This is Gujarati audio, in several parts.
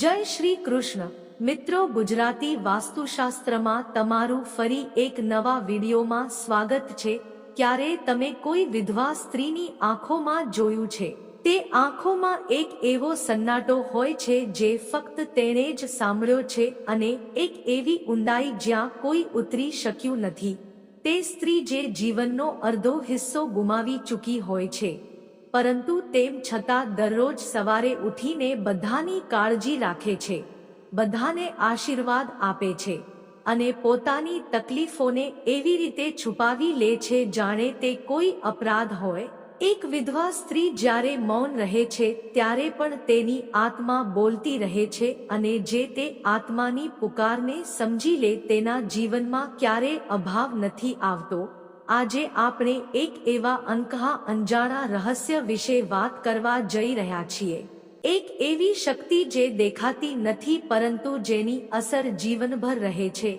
જય શ્રી કૃષ્ણ. મિત્રો, ગુજરાતી વાસ્તુશાસ્ત્રમાં તમારું ફરી એક નવા વિડીયોમાં સ્વાગત છે. ક્યારે તમે કોઈ વિધવા સ્ત્રીની આંખોમાં જોયું છે? તે આંખોમાં એક એવો સન્નાટો હોય છે જે ફક્ત તેણે જ સાંભળ્યો છે અને એક એવી ઊંડાઈ જ્યાં કોઈ ઉતરી શક્યું નથી. તે સ્ત્રી જે જીવનનો અડધો હિસ્સો ગુમાવી ચૂકી હોય છે. પરંતુ તેમ છતાં દરરોજ સવારે ઉઠીને બધાની કાળજી રાખે છે, બધાને આશીર્વાદ આપે છે અને પોતાની તકલીફોને એવી રીતે છુપાવી લે છે જાણે તે કોઈ અપરાધ હોય. એક વિધવા સ્ત્રી જ્યારે મૌન રહે છે ત્યારે પણ તેની આત્મા બોલતી રહે છે અને જે તે આત્માની પુકારને સમજી લે તેના જીવનમાં ક્યારે અભાવ નથી આવતો. આજે આપણે એક એવા અંકહા અંજાણા રહસ્ય વિશે વાત કરવા જઈ રહ્યા છીએ. એક એવી શક્તિ જે દેખાતી નથી પરંતુ જેની અસર જીવનભર રહે છે.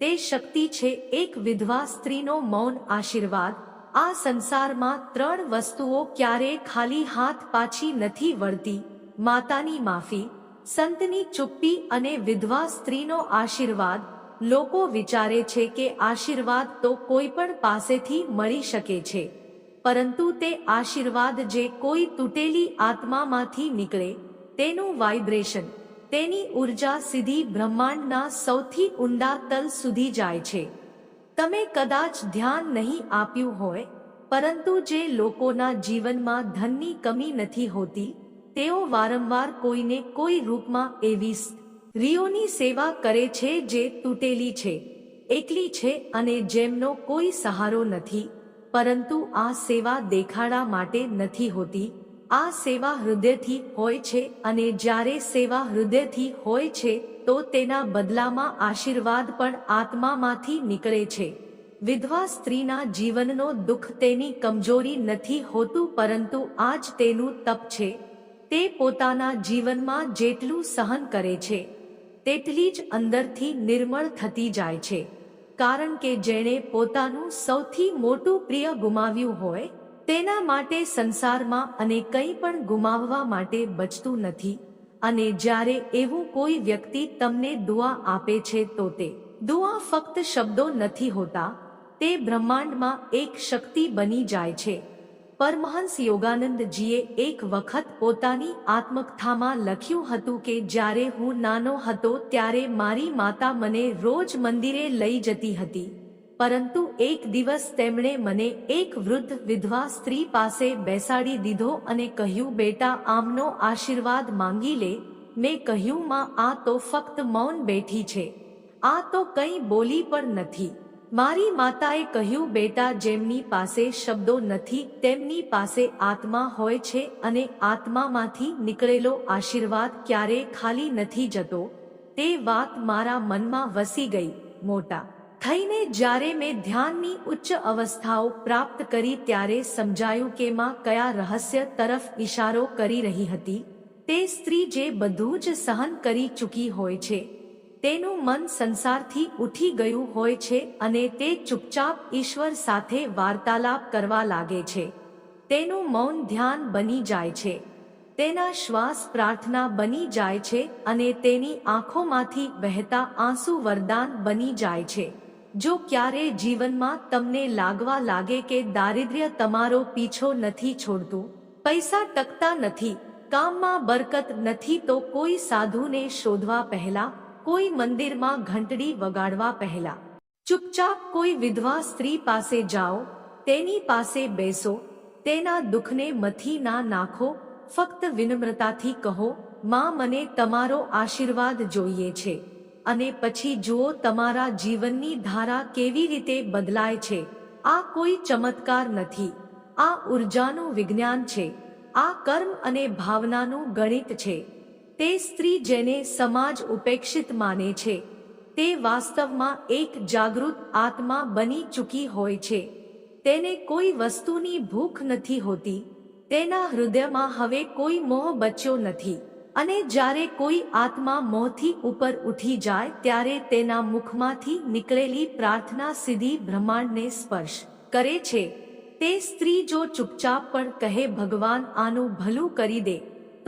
તે શક્તિ છે એક વિધવા સ્ત્રીનો મૌન આશીર્વાદ. આ સંસારમાં ત્રણ વસ્તુઓ ક્યારે ખાલી હાથ પાછી નથી વળતી. માતાની માફી, સંતની ચુપ્પી અને વિધવા સ્ત્રીનો આશીર્વાદ લોકો વિચારે છે કે આશીર્વાદ તો કોઈ પણ પાસેથી મળી શકે છે. પરંતુ તે આશીર્વાદ જે કોઈ તૂટેલી આત્મામાંથી નીકળે, તેનું વાઇબ્રેશન, તેની ઊર્જા સીધી બ્રહ્માંડના સૌથી ઊંડા તલ સુધી જાય છે. તમે કદાચ ધ્યાન નહીં આપ્યું હોય, પરંતુ જે લોકોના જીવનમાં ધનની કમી નથી હોતી, તેઓ વારંવાર કોઈને કોઈ રૂપમાં એવી રીઓની સેવા કરે છે જે તૂટેલી છે, એકલી છે અને જેમનો કોઈ સહારો નથી, પરંતુ આ સેવા દેખાડા માટે નથી હોતી, આ સેવા હૃદયથી હોય છે અને જ્યારે સેવા હૃદયથી હોય છે, તો તેના બદલામાં આશીર્વાદ પણ આત્મામાંથી નીકળે છે. વિધવા સ્ત્રીના જીવનનો દુઃખ તેની કમજોરી નથી હોતું પરંતુ આજ તેનું તપ છે. તે પોતાના જીવનમાં જેટલું સહન કરે છે તેટલી જ અંદરથી નિર્મળ થતી જાય છે. કારણ કે જેણે પોતાનું સૌથી મોટું પ્રિય ગુમાવ્યું હોય, તેના માટે સંસારમાં અને કંઈ પણ ગુમાવવા માટે બચતું નથી. અને જ્યારે એવું કોઈ વ્યક્તિ તમને દુઆ આપે છે તો તે દુઆ ફક્ત શબ્દો નથી હોતા, તે બ્રહ્માંડમાં એક શક્તિ બની જાય છે. પરમહંસ યોગાનંદજીએ એક વખત પોતાની આત્મકથામાં લખ્યું હતું કે જ્યારે હું નાનો હતો ત્યારે મારી માતા મને રોજ મંદિરે લઈ જતી હતી. પરંતુ એક દિવસ તેમણે મને એક વૃદ્ધ વિધવા સ્ત્રી પાસે બેસાડી દીધો અને કહ્યું, બેટા, આમનો આશીર્વાદ માંગી લે. મેં કહ્યું, માં, આ તો ફક્ત મૌન બેઠી છે. આ તો કંઈ બોલી પણ નથી. મારી માતાએ કહ્યું, બેટા, જેમની પાસે શબ્દો નથી, તેમની પાસે આત્મા હોય છે અને આત્મામાંથી નીકળેલો આશીર્વાદ ક્યારે ખાલી નથી જતો. તે વાત મારા મનમાં વસી ગઈ, મોટા. થઈને જ્યારે મેં ધ્યાનની ઉચ્ચ અવસ્થાઓ પ્રાપ્ત કરી, ત્યારે સમજાયું કે માં કયા રહસ્ય તરફ ઈશારો કરી રહી હતી. તે સ્ત્રી જે બધું જ સહન કરી ચૂકી હોય છે. તેનું મન સંસારથી ઉઠી ગયું હોય છે અને તે ચૂપચાપ ઈશ્વર સાથે વાર્તાલાપ કરવા લાગે છે. તેનું મૌન ધ્યાન બની જાય છે. તેના શ્વાસ પ્રાર્થના બની જાય છે અને તેની આંખોમાંથી વહેતા આંસુ વરદાન બની જાય છે. જો ક્યારે જીવનમાં તમને લાગવા લાગે કે દારિદ્ર્ય તમારો પીછો નથી છોડતું, પૈસા ટકતા નથી, કામમાં બરકત નથી તો કોઈ સાધુને શોધવા પહેલા કોઈ મંદિરમાં ઘંટડી વગાડવા પહેલા ચૂપચાપ કોઈ વિધવા સ્ત્રી પાસે જાઓ, તેની પાસે બેસો, તેના દુઃખને મથી ના નાખો, ફક્ત વિનમ્રતાથી કહો, માં, મને તમારો આશીર્વાદ જોઈએ છે અને પછી જુઓ તમારા જીવનની ધારા કેવી રીતે બદલાય છે. આ કોઈ ચમત્કાર નથી. આ ઉર્જાનું વિજ્ઞાન છે. આ કર્મ અને ભાવનાનું ગણિત છે. તે સ્ત્રી જેને સમાજ ઉપેક્ષિત માને છે, તે વાસ્તવમાં એક જાગૃત આત્મા બની ચૂકી હોય છે. તેને કોઈ વસ્તુની ભૂખ નથી હોતી, તેના હૃદયમાં હવે કોઈ મોહ બચ્યો નથી અને જ્યારે કોઈ આત્મા મોહથી ઉપર ઉઠી જાય ત્યારે તેના મુખમાંથી નીકળેલી પ્રાર્થના સીધી બ્રહ્માંડને સ્પર્શ કરે છે. તે સ્ત્રી જો ચૂપચાપ પણ કહે ભગવાન આનું ભલું કરી દે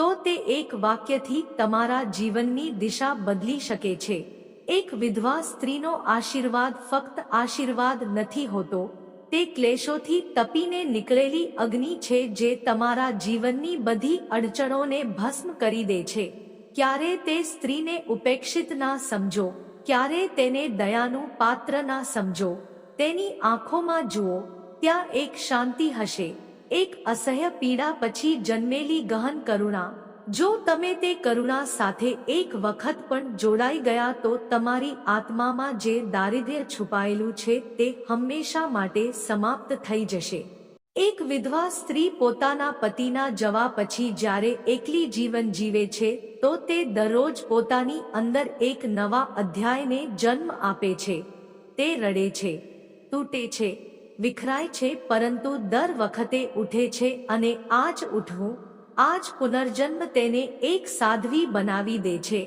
તો તે એક વાક્યથી તમારા જીવનની દિશા બદલી શકે છે. એક વિધવા સ્ત્રીનો આશીર્વાદ ફક્ત આશીર્વાદ નથી હોતો, તે ક્લેશોથી તપીને નીકળેલી અગ્નિ છે જે તમારા જીવનની બધી અડચણોને ભસ્મ કરી દે છે. ક્યારે તે સ્ત્રીને ઉપેક્ષિત ના સમજો, ક્યારે તેને દયાનું પાત્ર ના સમજો. તેની આંખોમાં જુઓ, ત્યાં એક શાંતિ હશે. એક અસહ્ય પીડા પછી જન્મેલી ગહન કરુણા. જો તમે તે કરુણા સાથે એક વખત પણ જોડાઈ ગયા તો તમારી આત્મામાં જે દારિદ્ર્ય છુપાયેલું છે તે હંમેશા માટે સમાપ્ત થઈ જશે. એક વિધવા સ્ત્રી પોતાના પતિના જવા પછી જ્યારે એકલી જીવન જીવે છે, તો તે દરરોજ પોતાની અંદર એક નવા અધ્યાયને જન્મ આપે છે. તે રડે છે, તૂટે છે વિખરાય છે, પરંતુ દર વખતે ઉઠે છે અને આજ ઉઠવું, આજ પુનર્જન્મ તેને એક સાધ્વી બનાવી દે છે.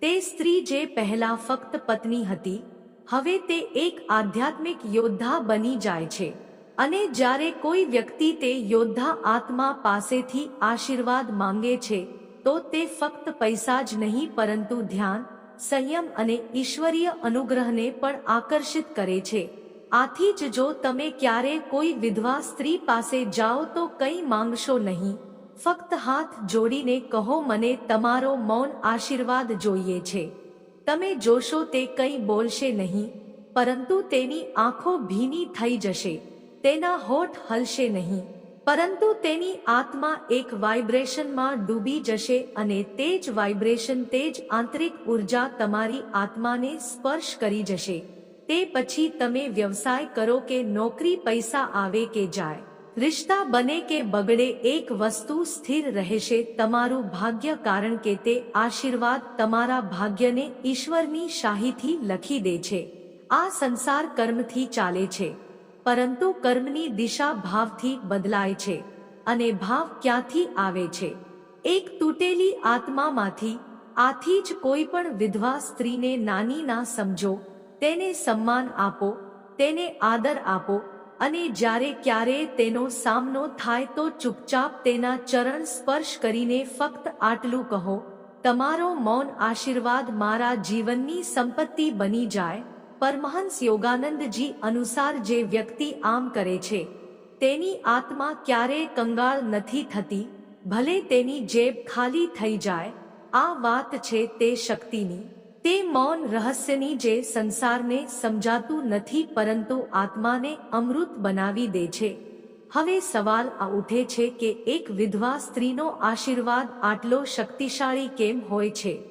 તે સ્ત્રી જે પહેલા ફક્ત પત્ની હતી, હવે તે એક આધ્યાત્મિક યોદ્ધા બની જાય છે. અને જ્યારે કોઈ વ્યક્તિ તે યોદ્ધા આત્મા પાસેથી આશીર્વાદ માંગે છે, તો તે ફક્ત પૈસા જ નહીં, પરંતુ ધ્યાન, સંયમ અને ઈશ્વરીય અનુગ્રહને પણ આકર્ષિત કરે છે. આથી જ જો તમે ક્યારે કોઈ વિધવા સ્ત્રી પાસે જાઓ તો કંઈ માંગશો નહીં. ફક્ત હાથ જોડીને કહો, મને તમારો મૌન આશીર્વાદ જોઈએ છે. તમે જોશો તે કંઈ બોલશે નહીં, પરંતુ તેની આંખો ભીની થઈ જશે, તેના હોઠ હલશે નહીં, પરંતુ તેની આત્મા એક વાઇબ્રેશનમાં ડૂબી જશે અને તે જ વાઇબ્રેશન, તે જ આંતરિક ઊર્જા તમારી આત્માને સ્પર્શ કરી જશે. તે પછી તમે વ્યવસાય કરો કે નોકરી પૈસા આવે કે જાય. રિશ્તા બને કે બગડે એક વસ્તુ સ્થિર રહેશે તમારું ભાગ્ય કારણ કે તે આશીર્વાદ તમારા ભાગ્યને ઈશ્વરની શાહીથી લખી દે છે. આ સંસાર કર્મથી ચાલે છે. પરંતુ કર્મની દિશા ભાવથી બદલાય છે અને ભાવ ક્યાંથી આવે છે? એક તૂટેલી આત્મામાંથી, આથી જ કોઈ પણ વિધવા સ્ત્રીને નાની ના સમજો તેને સન્માન આપો, તેને આદર આપો અને જ્યારે ક્યારે તેનો સામનો થાય તો ચૂપચાપ તેના ચરણ સ્પર્શ કરીને ફક્ત આટલું કહો, તમારો મૌન આશીર્વાદ મારા જીવનની સંપત્તિ બની જાય. પરમહંસ યોગાનંદજી અનુસાર જે વ્યક્તિ આમ કરે છે, તેની આત્મા ક્યારેય કંગાળ નથી થતી, ભલે તેની જેબ ખાલી થઈ જાય, આ વાત છે તે શક્તિની. તે મૌન રહસ્યની જે સંસારને સમજાતું નથી પરંતુ આત્માને અમૃત બનાવી દે છે. હવે સવાલ આ ઉઠે છે કે એક વિધવા સ્ત્રીનો આશીર્વાદ આટલો શક્તિશાળી કેમ હોય છે?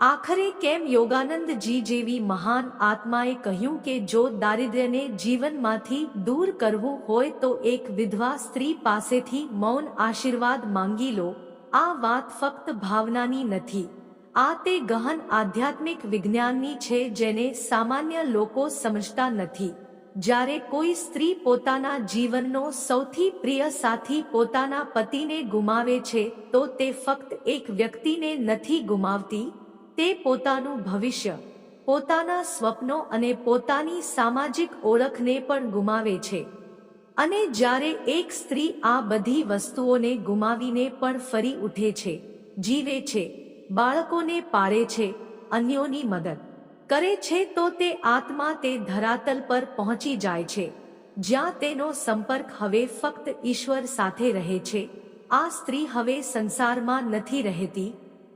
આખરે કેમ યોગાનંદજી જેવી મહાન આત્માએ કહ્યું કે જો દારિદ્ર્યને જીવનમાંથી દૂર કરવું હોય તો એક વિધવા સ્ત્રી પાસેથી મૌન આશીર્વાદ માંગી લો. આ વાત ફક્ત ભાવનાની નથી. આ તે ગહન આધ્યાત્મિક વિજ્ઞાનની છે જેને સામાન્ય લોકો સમજતા નથી. જ્યારે કોઈ સ્ત્રી પોતાના જીવનનો સૌથી પ્રિય સાથી પોતાના પતિને ગુમાવે છે, તો તે ફક્ત એક વ્યક્તિને નથી ગુમાવતી, તે પોતાનું ભવિષ્ય, પોતાના સ્વપ્નો અને પોતાની સામાજિક ઓળખને પણ ગુમાવે છે. અને જ્યારે એક સ્ત્રી આ બધી વસ્તુઓને ગુમાવીને પણ ફરી ઉઠે છે, જીવે છે બાળકોને પાળે છે, અન્યોની મદદ. કરે છે તો તે આત્મા તે ધરાતલ પર પહોંચી જાય છે, જ્યાં તેનો સંપર્ક હવે ફક્ત ઈશ્વર સાથે રહે છે. આ સ્ત્રી હવે સંસારમાં નથી રહેતી.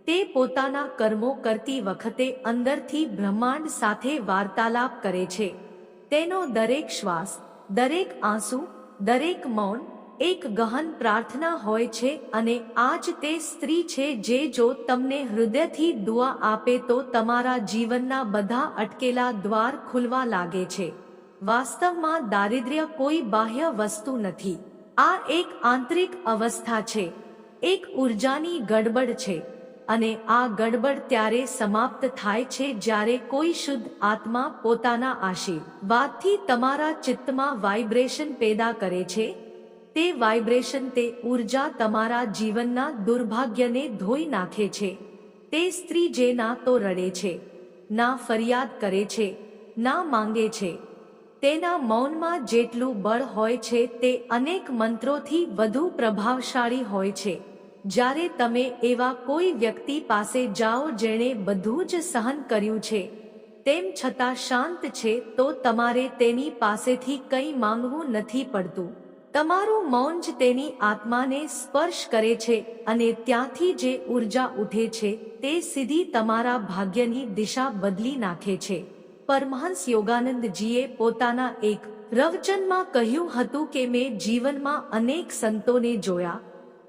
તે પોતાના કર્મો કરતી વખતે અંદરથી બ્રહ્માંડ સાથે વાર્તાલાપ કરે છે. તેનો દરેક શ્વાસ, દરેક આંસુ, દરેક મૌન એક ગહન પ્રાર્થના હોય છે અને આજ તે સ્ત્રી છે જે જો તમને હૃદયથી દુઆ આપે તો તમારા જીવનના બધા અટકેલા દ્વાર ખુલવા લાગે છે. વાસ્તવમાં દારિદ્ર્ય કોઈ બાહ્ય વસ્તુ નથી. આ એક આંતરિક અવસ્થા છે. એક ઉર્જાની ગડબડ છે. અને આ ગડબડ ત્યારે સમાપ્ત થાય છે જ્યારે કોઈ શુદ્ધ આત્મા પોતાના આશીર્વાદથી તમારા ચિત્તમાં વાઇબ્રેશન પેદા કરે છે. તે વાઇબ્રેશન તે ઊર્જા તમારા જીવનના દુર્ભાગ્યને ધોઈ નાખે છે. તે સ્ત્રી જે ના તો રડે છે, ના ફરિયાદ કરે છે, ના માંગે છે. તેના મૌનમાં જેટલું બળ હોય છે તે અનેક મંત્રોથી વધુ પ્રભાવશાળી હોય છે. જ્યારે તમે એવા કોઈ વ્યક્તિ પાસે જાઓ જેણે બધું જ સહન કર્યું છે, તેમ છતાં શાંત છે તો તમારે તેની પાસેથી કંઈ માંગવું નથી પડતું. તમારું મૌન જ તેની આત્માને સ્પર્શ કરે છે અને ત્યાંથી જે ઊર્જા ઉઠે છે તે સીધી તમારા ભાગ્યની દિશા બદલી નાખે છે. પરમહંસ યોગાનંદજીએ પોતાના એક રવચનમાં કહ્યું હતું કે મેં જીવનમાં અનેક સંતોને જોયા,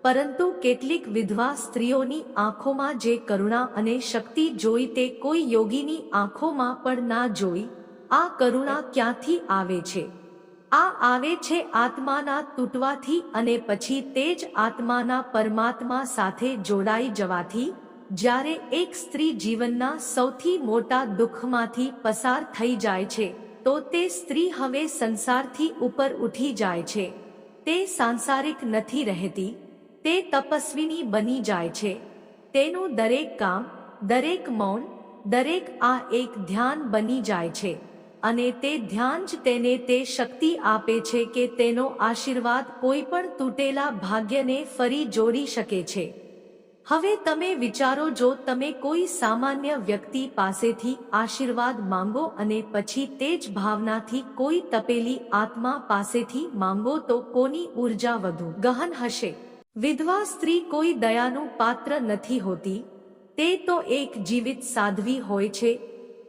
પરંતુ કેટલીક વિધવા સ્ત્રીઓની આંખોમાં જે કરુણા અને શક્તિ જોઈ તે કોઈ યોગીની આંખોમાં પણ ના જોઈ, આ કરુણા ક્યાંથી આવે છે? આ આવે છે આત્માના તૂટવાથી અને પછી તે જ આત્માના પરમાત્મા સાથે જોડાઈ જવાથી, જ્યારે એક સ્ત્રી જીવનના સૌથી મોટા દુઃખમાંથી પસાર થઈ જાય છે, તો તે સ્ત્રી હવે સંસારથી ઉપર ઉઠી જાય છે. તે સાંસારિક નથી રહેતી, તે તપસ્વીની બની જાય છે. તેનું દરેક કામ, દરેક મૌન, દરેક આ એક ધ્યાન બની જાય છે. અને તે ધ્યાન જ તેને તે શક્તિ આપે છે કે તેનો આશીર્વાદ કોઈ પણ તૂટેલા ભાગ્યને ફરી જોડી શકે છે. હવે તમે વિચારો જો તમે કોઈ સામાન્ય વ્યક્તિ પાસેથી આશીર્વાદ માંગો અને પછી તે જ ભાવનાથી કોઈ તપેલી આત્મા પાસેથી માંગો તો કોની ઊર્જા વધુ ગહન હશે? વિધવા સ્ત્રી કોઈ દયાનું પાત્ર નથી હોતી, તે તો એક જીવિત સાધ્વી હોય છે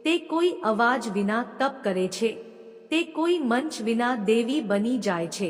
તે કોઈ અવાજ વિના તપ કરે છે. તે કોઈ મંચ વિના દેવી બની જાય છે.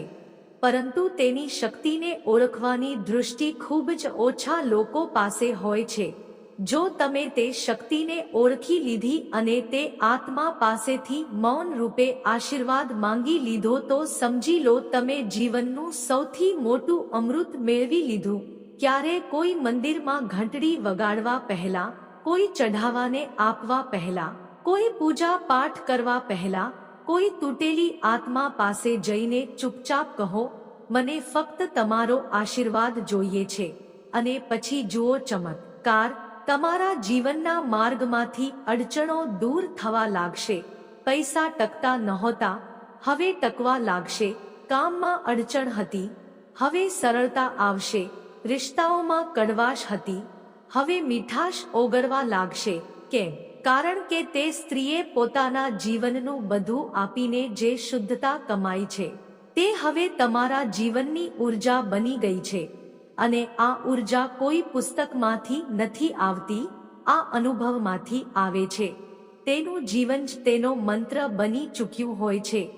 પરંતુ તેની શક્તિને ઓળખવાની દૃષ્ટિ ખૂબ જ ઓછા લોકો પાસે હોય છે. જો તમે તે શક્તિને ઓળખી લીધી અને તે આત્મા પાસેથી મૌન રૂપે આશીર્વાદ માંગી લીધો તો સમજી લો તમે જીવનનું સૌથી મોટું અમૃત મેળવી લીધું. ક્યારે કોઈ મંદિરમાં ઘંટડી વગાડવા પહેલા, કોઈ ચઢાવાને આપવા પહેલા કોઈ પૂજા પાઠ કરવા પહેલા કોઈ તૂટેલી આત્મા પાસે જઈને ચૂપચાપ કહો, મને ફક્ત તમારો આશીર્વાદ જોઈએ છે. અને પછી જુઓ ચમત્કાર તમારા જીવનના માર્ગમાંથી અડચણો દૂર થવા લાગશે. પૈસા ટકતા નહોતા, હવે ટકવા લાગશે. કામમાં અડચણ હતી, હવે સરળતા આવશે. રિશ્તાઓમાં કડવાશ હતી, હવે મીઠાશ ઓગળવા લાગશે. કેમ? કારણ કે તે સ્ત્રીએ પોતાના જીવનનું બધું આપીને જે શુદ્ધતા કમાઈ છે, તે હવે તમારા જીવનની ઊર્જા બની ગઈ છે. અને આ ઊર્જા કોઈ પુસ્તકમાંથી નથી આવતી, આ અનુભવમાંથી આવે છે. તેનું જીવન જ તેનો મંત્ર બની ચૂક્યું હોય છે.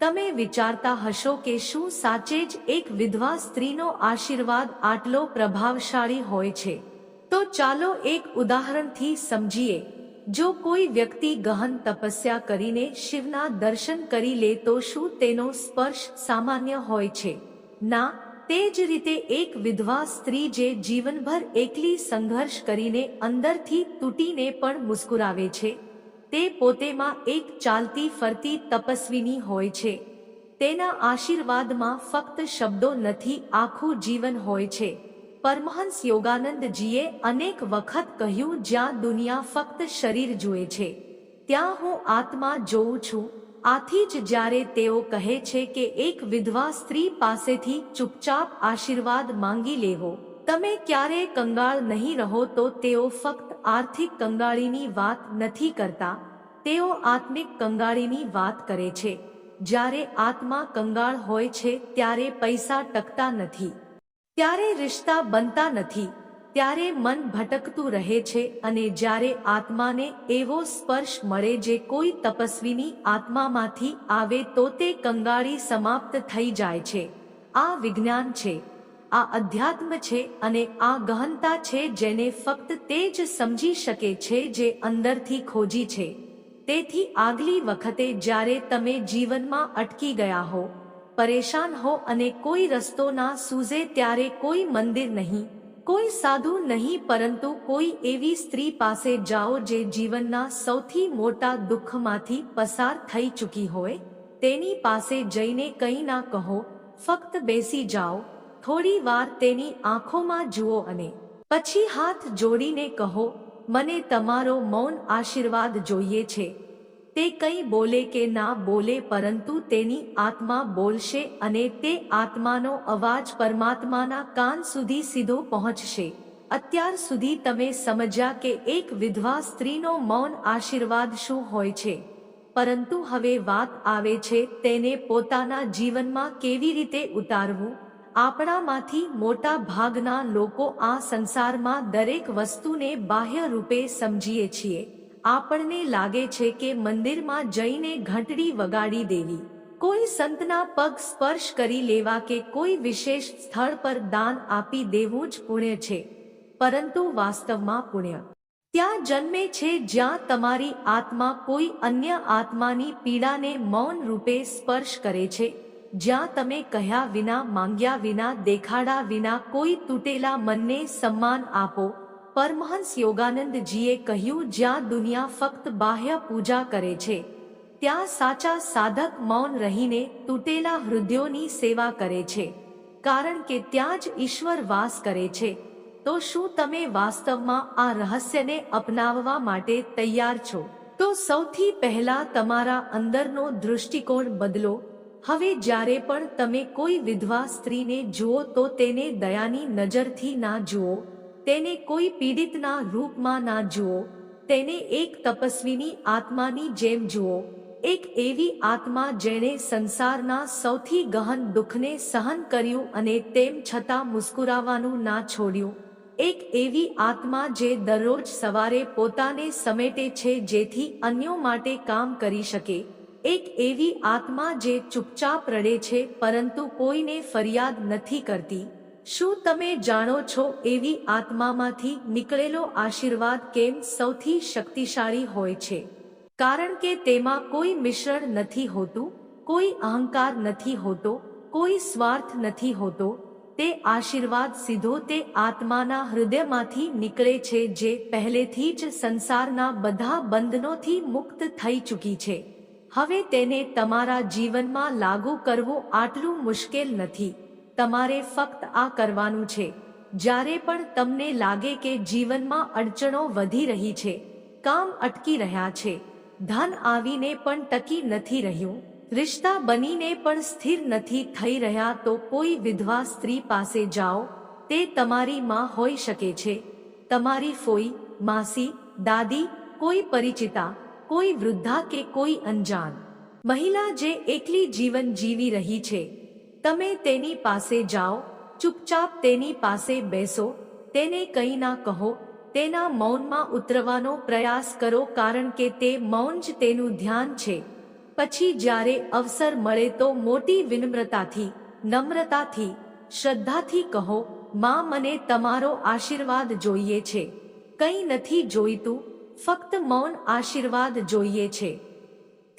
તમે વિચારતા હશો કે શું સાચે જ એક વિધવા સ્ત્રીનો આશીર્વાદ આટલો પ્રભાવશાળી હોય છે. તો ચાલો એક ઉદાહરણથી સમજીએ. જો કોઈ વ્યક્તિ ગહન તપસ્યા કરીને શિવના દર્શન કરી લે તો શું તેનો સ્પર્શ સામાન્ય હોય છે? ના, તે જ રીતે એક વિધવા સ્ત્રી જે જીવનભર એકલી સંઘર્ષ કરીને અંદરથી તૂટીને પણ મુસ્કુરાવે છે, તે પોતેમાં એક ચાલતી ફરતી તપસ્વીની હોય છે. તેના આશીર્વાદમાં ફક્ત શબ્દો નથી, આખું જીવન હોય છે. પરમહંસ યોગાનંદજીએ અનેક વખત કહ્યું, જ્યાં દુનિયા ફક્ત શરીર જુએ છે, ત્યાં હું આત્મા જોઉં છું. આથી જ જ્યારે તેઓ કહે છે કે એક વિધવા સ્ત્રી પાસેથી ચૂપચાપ આશીર્વાદ માંગી લેવો, તમે ક્યારે કંગાળ નહીં રહો તો તેઓ ફક્ત આર્થિક કંગાળીની વાત નથી કરતા, તેઓ આત્મિક કંગાળીની વાત કરે છે. જ્યારે આત્મા કંગાળ હોય છે, ત્યારે પૈસા ટકતા નથી. ત્યારે રિશ્તા બનતા નથી. ત્યારે મન ભટકતું રહે છે અને જ્યારે આત્માને એવો સ્પર્શ મળે જે કોઈ તપસ્વીની આત્મામાંથી આવે તો તે કંગાળી સમાપ્ત થઈ જાય છે. આ વિજ્ઞાન છે. આ અધ્યાત્મ છે અને આ ગહનતા છે જેને ફક્ત તે જ સમજી શકે છે જે અંદરથી ખોજી છે. તેથી આગલી વખતે જ્યારે તમે જીવનમાં અટકી ગયા હો પરેશાન હો અને કોઈ રસ્તો ના સૂઝે ત્યારે કોઈ મંદિર નહીં, કોઈ સાધુ નહીં પરંતુ કોઈ એવી સ્ત્રી પાસે જાઓ જે જીવનના સૌથી મોટા દુઃખમાંથી પસાર થઈ ચૂકી હોય, તેની પાસે જઈને કંઈ ના કહો, ફક્ત બેસી જાઓ, થોડી વાર તેની આંખોમાં જુઓ અને પછી હાથ જોડીને કહો, મને તમારો મૌન આશીર્વાદ જોઈએ છે. તે કંઈ બોલે કે ના બોલે પરંતુ તેની આત્મા બોલશે અને તે આત્માનો અવાજ પરમાત્માના કાન સુધી સીધો પહોંચશે. અત્યાર સુધી તમે સમજ્યા કે એક વિધવા સ્ત્રીનો મૌન આશીર્વાદ શું હોય છે. પરંતુ હવે વાત આવે છે તેને પોતાના જીવનમાં કેવી રીતે ઉતારવું? આપણામાંથી મોટા ભાગના લોકો આ સંસારમાં દરેક વસ્તુને બાહ્ય રૂપે સમજીએ છીએ. આપણને લાગે છે કે મંદિરમાં જઈને ઘંટડી વગાડી દેવી. કોઈ સંતના પગ સ્પર્શ કરી લેવા કે કોઈ વિશેષ સ્થળ પર દાન આપી દેવું જ પુણ્ય છે. પરંતુ વાસ્તવમાં પુણ્ય. ત્યાં જન્મે છે જ્યાં તમારી આત્મા કોઈ અન્ય આત્માની પીડાને મૌન રૂપે સ્પર્શ કરે છે. જ્યાં તમે કહ્યા વિના, માંગ્યા વિના, દેખાડા વિના કોઈ તૂટેલા મનને સન્માન આપો. પરમહંસ યોગાનંદજીએ કહ્યું, જ્યાં દુનિયા ફક્ત બાહ્ય પૂજા કરે છે, ત્યાં સાચા સાધક મૌન રહીને તૂટેલા હૃદયોની સેવા કરે છે. કારણ કે ત્યાં જ ઈશ્વર વાસ કરે છે. તો શું તમે વાસ્તવમાં આ રહસ્યને અપનાવવા માટે તૈયાર છો? તો સૌથી પહેલા તમારા અંદરનો દૃષ્ટિકોણ બદલો. હવે જ્યારે પણ તમે કોઈ વિધવા સ્ત્રીને જુઓ તો તેને દયાની નજરથી ના જુઓ. તેને કોઈ પીડિતના રૂપમાં ના જુઓ. તેને એક તપસ્વીની આત્માની જેમ જુઓ. એક એવી આત્મા જેણે સંસારના સૌથી ગહન દુઃખને સહન કર્યું અને તેમ છતાં મુસ્કુરાવાનું ના છોડ્યું. એક એવી આત્મા જે દરરોજ સવારે પોતાને સમેટે છે જેથી અન્યો માટે કામ કરી શકે. એક એવી આત્મા જે ચૂપચાપ રડે છે પરંતુ કોઈને ફરિયાદ નથી કરતી. શું તમે જાણો છો એવી આત્મામાંથી નીકળેલો આશીર્વાદ કેમ સૌથી શક્તિશાળી હોય છે? કારણ કે તેમાં કોઈ મિશ્રણ નથી હોતું, કોઈ અહંકાર નથી હોતો, કોઈ સ્વાર્થ નથી હોતો. તે આશીર્વાદ સીધો તે આત્માના હૃદયમાંથી નીકળે છે જે પહેલેથી જ સંસારના બધા બંધનોથી મુક્ત થઈ ચૂકી છે. હવે તેને તમારા જીવનમાં લાગુ કરવું આટલું મુશ્કેલ નથી. તમારે ફક્ત આ કરવાનું છે. જ્યારે પણ તમને લાગે કે જીવનમાં અડચણો વધી રહી છે, કામ અટકી રહ્યા છે, ધન આવીને પણ ટકી નથી રહ્યું, રિશ્તા બનીને પણ સ્થિર નથી થઈ રહ્યા તો કોઈ વિધવા સ્ત્રી પાસે જાઓ, તે તમારી માં હોઈ શકે છે. તમારી ફોઈ, માસી, દાદી, કોઈ પરિચિતા, કોઈ વૃદ્ધા કે કોઈ અંજાન મહિલા જે એકલી જીવન જીવી રહી છે તમે તેની પાસે જાઓ, ચૂપચાપ તેની પાસે બેસો, તેને કંઈ ના કહો, તેના મૌનમાં ઉતરવાનો પ્રયાસ કરો કારણ કે તે મૌન જ તેનું ધ્યાન છે. પછી જ્યારે અવસર મળે તો મોટી વિનમ્રતાથી, નમ્રતાથી, શ્રદ્ધાથી કહો, માં, મને તમારો આશીર્વાદ જોઈએ છે. કંઈ નથી જોઈતું, ફક્ત મૌન આશીર્વાદ જોઈએ છે.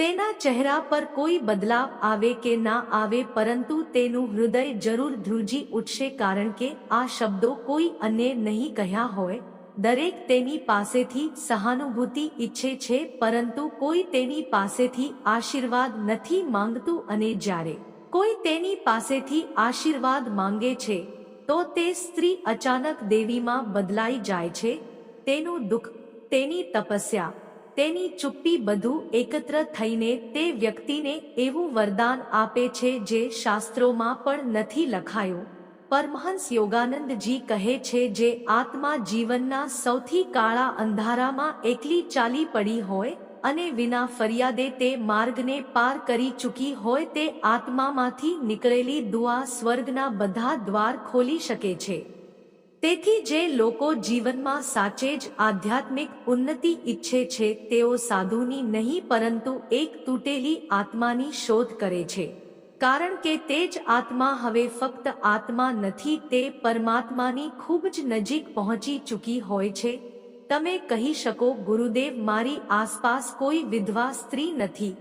તેના ચહેરા પર કોઈ બદલાવ આવે કે ના આવે પરંતુ તેનું હૃદય જરૂર ધ્રુજી ઉઠશે કારણ કે આ શબ્દો કોઈ અન્ય નહીં કહ્યા હોય. દરેક તેની પાસેથી સહાનુભૂતિ ઈચ્છે છે પરંતુ કોઈ તેની પાસેથી આશીર્વાદ નથી માંગતું અને જ્યારે કોઈ તેની પાસેથી આશીર્વાદ માંગે છે, તો તે સ્ત્રી અચાનક દેવીમાં બદલાઈ જાય છે. તેનું દુઃખ, તેની તપસ્યા તેની ચુપ્પી બધું એકત્ર થઈને તે વ્યક્તિને એવું વરદાન આપે છે જે શાસ્ત્રોમાં પણ નથી લખાયું. પરમહંસ યોગાનંદજી કહે છે જે આત્મા જીવનના સૌથી કાળા અંધારામાં એકલી ચાલી પડી હોય અને વિના ફરિયાદે તે માર્ગને પાર કરી ચૂકી હોય તે આત્મામાંથી નીકળેલી દુઆ સ્વર્ગના બધા દ્વાર ખોલી શકે છે. તેથી જે લોકો જીવનમાં સાચે જ આધ્યાત્મિક ઉન્નતિ ઈચ્છે છે, તેઓ સાધુની નહીં, પરંતુ એક તૂટેલી આત્માની શોધ કરે છે. કારણ કે તે જ આત્મા હવે ફક્ત આત્મા નથી, તે પરમાત્માની ખૂબ જ નજીક પહોંચી ચૂકી હોય છે. તમે કહી શકો, ગુરુદેવ મારી આસપાસ કોઈ વિધવા સ્ત્રી નથી.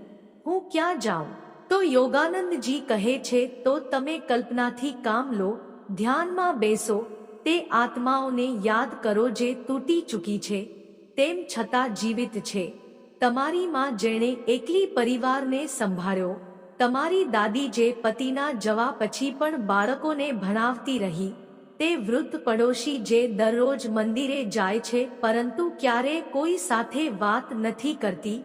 હું ક્યાં જાઉં? તો યોગાનંદજી કહે છે, તો તમે કલ્પનાથી કામ લો, ધ્યાનમાં બેસો તે આત્માઓને યાદ કરો જે તૂટી ચૂકી છે, તેમ છતાં જીવિત છે. તમારી માં જેણે એકલી પરિવારને સંભાળ્યો, તમારી દાદી જે પતિના જવા પછી પણ બાળકોને ભણાવતી રહી, તે વૃદ્ધ પડોશી જે દરરોજ મંદિરે જાય છે, પરંતુ ક્યારે કોઈ સાથે વાત નથી કરતી,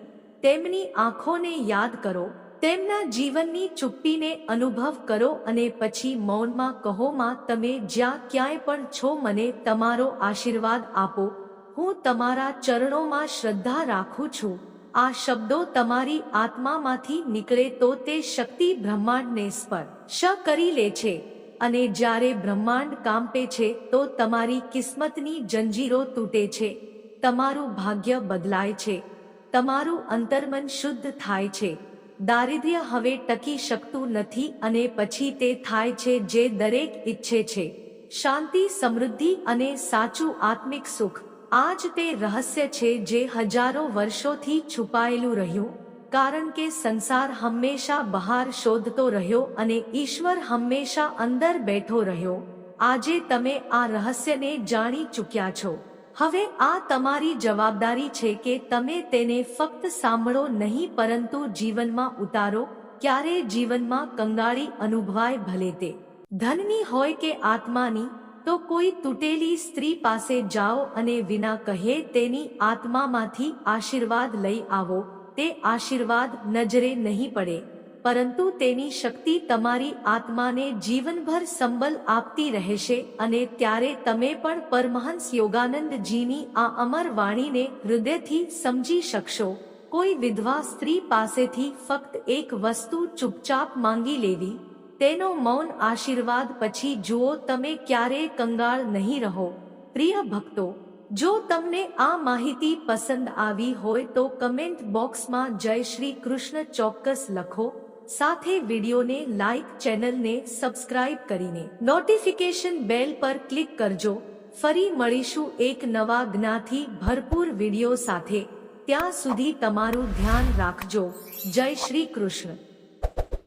તેમની આંખોને યાદ કરો. તેમના જીવનની ચુપ્પીને અનુભવ કરો અને પછી મૌનમાં કહોમાં તમે જ્યાં ક્યાંય પણ છો, મને તમારો આશીર્વાદ આપો. હું તમારા ચરણોમાં શ્રદ્ધા રાખું છું. આ શબ્દો તમારી આત્મામાંથી નીકળે તો તે શક્તિ બ્રહ્માંડને સ્પર્શ કરી લે છે. અને જ્યારે બ્રહ્માંડ કાંપે છે, તો તમારી કિસ્મતની જંજીરો તૂટે છે. તમારું ભાગ્ય બદલાય છે. તમારું અંતર્મન શુદ્ધ થાય છે. દારિદ્ર્ય હવે ટકી શકતું નથી અને પછી તે થાય છે જે દરેક ઈચ્છે છે. શાંતિ, સમૃદ્ધિ અને સાચું આત્મિક સુખ. આજ તે રહસ્ય છે જે હજારો વર્ષોથી છુપાયેલું રહ્યું, કારણ કે સંસાર હંમેશા બહાર શોધતો રહ્યો અને ઈશ્વર હંમેશા અંદર બેઠો રહ્યો. આજે તમે આ રહસ્યને જાણી ચૂક્યા છો. હવે આ તમારી જવાબદારી છે કે તમે તેને ફક્ત સાંભળો નહીં પરંતુ જીવનમાં ઉતારો, ક્યારે જીવનમાં કંગાળી અનુભવાય ભલે તે ધનની હોય કે આત્માની, તો કોઈ તૂટેલી સ્ત્રી પાસે જાઓ અને વિના કહે તેની આત્મામાંથી આશીર્વાદ લઈ આવો, તે આશીર્વાદ નજરે નહીં પડે. પરંતુ તેની શક્તિ તમારી આત્માને જીવનભર સંબલ આપતી રહેશે અને ત્યારે તમે પણ પરમહંસ યોગાનંદજીની આ અમર વાણીને હૃદયથી સમજી શકશો. કોઈ વિધવા સ્ત્રી પાસેથી ફક્ત એક વસ્તુ ચૂપચાપ માંગી લેવી. તેનો મૌન આશીર્વાદ પછી જુઓ તમે ક્યારેય કંગાળ નહીં રહો. પ્રિય ભક્તો, જો તમને આ માહિતી પસંદ આવી હોય તો કમેન્ટ બોક્સમાં જય શ્રી કૃષ્ણ ચોક્કસ લખો. સાથે વિડીયોને લાઈક, ચેનલને સબસ્ક્રાઇબ કરીને નોટિફિકેશન બેલ પર ક્લિક કરજો. ફરી મળીશું એક નવા જ્ઞાથી ભરપૂર વીડિયો સાથે. ત્યાં સુધી તમારું ધ્યાન રાખજો. જય શ્રી કૃષ્ણ.